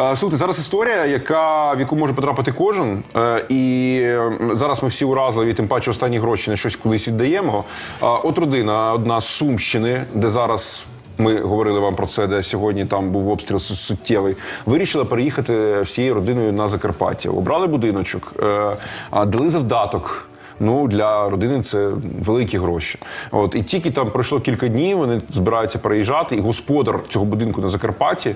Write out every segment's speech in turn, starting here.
Слухайте, зараз історія, яка в яку може потрапити кожен, е, і зараз ми всі уразливі, тим паче останні гроші на щось кудись віддаємо. От родина, одна з Сумщини, де зараз. Ми говорили вам про це, де сьогодні там був обстріл суттєвий. Вирішила переїхати всією родиною на Закарпаття. Обрали будиночок, е, дали завдаток. Ну для родини це великі гроші. От і тільки там пройшло кілька днів. Вони збираються переїжджати, і господар цього будинку на Закарпатті е,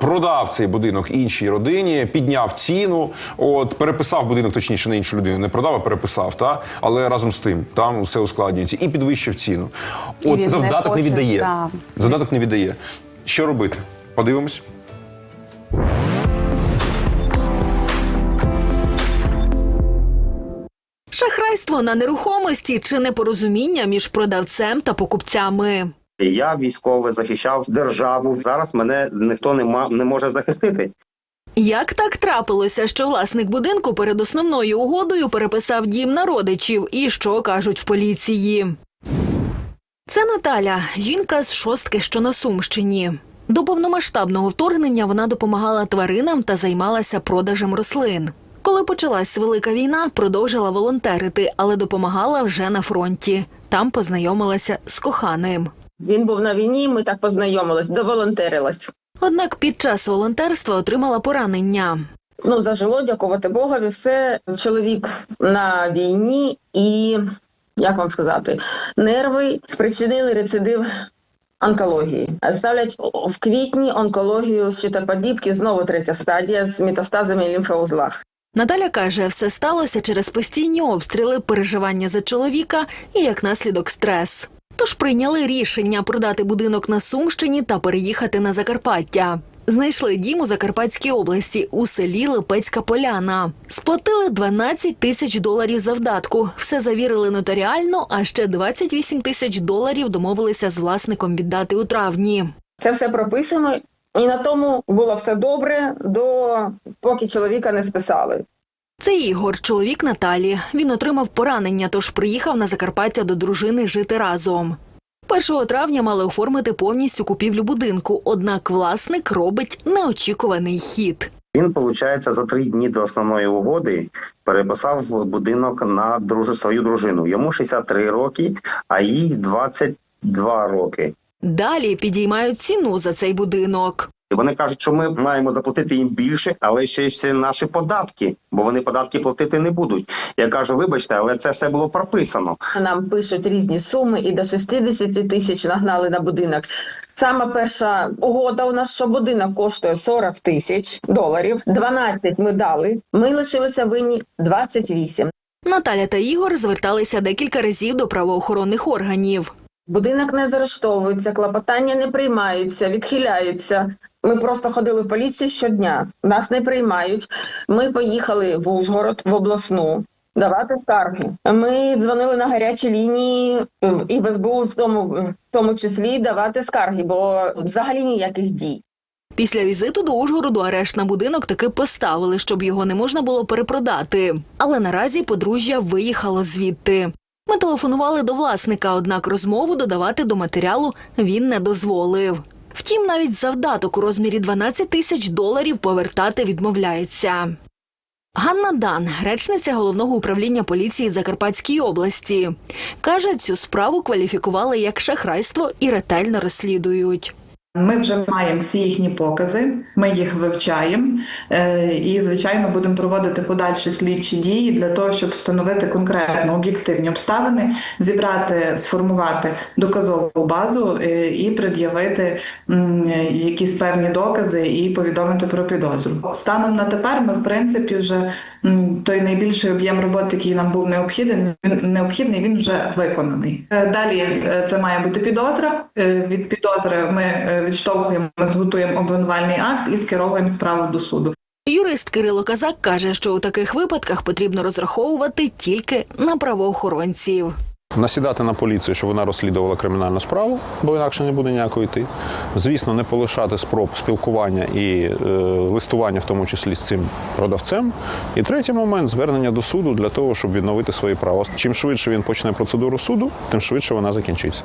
продав цей будинок іншій родині, підняв ціну. От переписав будинок, точніше, на іншу людину. Не продав, а переписав. Та але разом з тим там все ускладнюється і підвищив ціну. От він не завдаток не, віддає. да. Завдаток не віддає. Що робити? Подивимось. Шахрайство на нерухомості чи непорозуміння між продавцем та покупцями. Я військовий захищав державу. Зараз мене ніхто не ма не може захистити. Як так трапилося, що власник будинку перед основною угодою переписав дім на родичів, і що кажуть в поліції? Це Наталя, жінка з шостки, що на Сумщині. До повномасштабного вторгнення вона допомагала тваринам та займалася продажем рослин. Коли почалась велика війна, продовжила волонтерити, але допомагала вже на фронті. Там познайомилася з коханим. Він був на війні, ми так познайомились, доволонтерилась. Однак під час волонтерства отримала поранення. Ну, зажило, дякувати Богові, все. Чоловік на війні і, як вам сказати, нерви спричинили рецидив онкології. Ставлять в квітні онкологію щитоподібки, знову третя стадія з метастазами в лімфоузлах. Наталя каже, все сталося через постійні обстріли, переживання за чоловіка і як наслідок стрес. Тож прийняли рішення продати будинок на Сумщині та переїхати на Закарпаття. Знайшли дім у Закарпатській області у селі Липецька Поляна. Сплатили 12 тисяч доларів завдатку. Все завірили нотаріально, а ще 28 тисяч доларів домовилися з власником віддати у травні. Це все прописано, і на тому було все добре, до поки чоловіка не списали. Це Ігор, чоловік Наталі. Він отримав поранення, тож приїхав на Закарпаття до дружини жити разом. 1 травня мали оформити повністю купівлю будинку, однак власник робить неочікуваний хід. Він, виходить, за три дні до основної угоди переписав будинок на друж... свою дружину. Йому 63 роки, а їй 22 роки. Далі підіймають ціну за цей будинок. І вони кажуть, що ми маємо заплатити їм більше, але ще й всі наші податки, бо вони податки платити не будуть. Я кажу, вибачте, але це все було прописано. Нам пишуть різні суми і до 60 тисяч нагнали на будинок. Сама перша угода у нас, що будинок коштує 40 тисяч доларів. 12 ми дали. Ми лишилися винні 28. Наталя та Ігор зверталися декілька разів до правоохоронних органів. Будинок не заарештовується, клопотання не приймаються, відхиляються. Ми просто ходили в поліцію щодня. Нас не приймають. Ми поїхали в Ужгород, в обласну. Давати скарги. Ми дзвонили на гарячі лінії е, і в СБУ в тому, в тому числі давати скарги, бо взагалі ніяких дій. Після візиту до Ужгороду арешт на будинок таки поставили, щоб його не можна було перепродати. Але наразі подружжя виїхало звідти. Ми телефонували до власника, однак розмову додавати до матеріалу він не дозволив. Втім, навіть завдаток у розмірі 12 тисяч доларів повертати відмовляється. Ганна Дан, речниця головного управління поліції в Закарпатській області, каже, цю справу кваліфікували як шахрайство і ретельно розслідують. Ми вже маємо всі їхні покази, ми їх вивчаємо е, і, звичайно, будемо проводити подальші слідчі дії для того, щоб встановити конкретно об'єктивні обставини, зібрати, сформувати доказову базу е, і пред'явити якісь певні докази і повідомити про підозру. Станом на тепер ми, в принципі, вже той найбільший об'єм роботи, який нам був необхідний, він необхідний, він вже виконаний. Е, Далі е, це має бути підозра. Е, Від підозри ми відштовхуємо, зготуємо обвинувальний акт і скеровуємо справу до суду. Юрист Кирило Казак каже, що у таких випадках потрібно розраховувати тільки на правоохоронців. Насідати на поліцію, щоб вона розслідувала кримінальну справу, бо інакше не буде ніякої йти. Звісно, не полишати спроб спілкування і е, листування, в тому числі з цим продавцем. І третій момент звернення до суду для того, щоб відновити свої права. Чим швидше він почне процедуру суду, тим швидше вона закінчиться.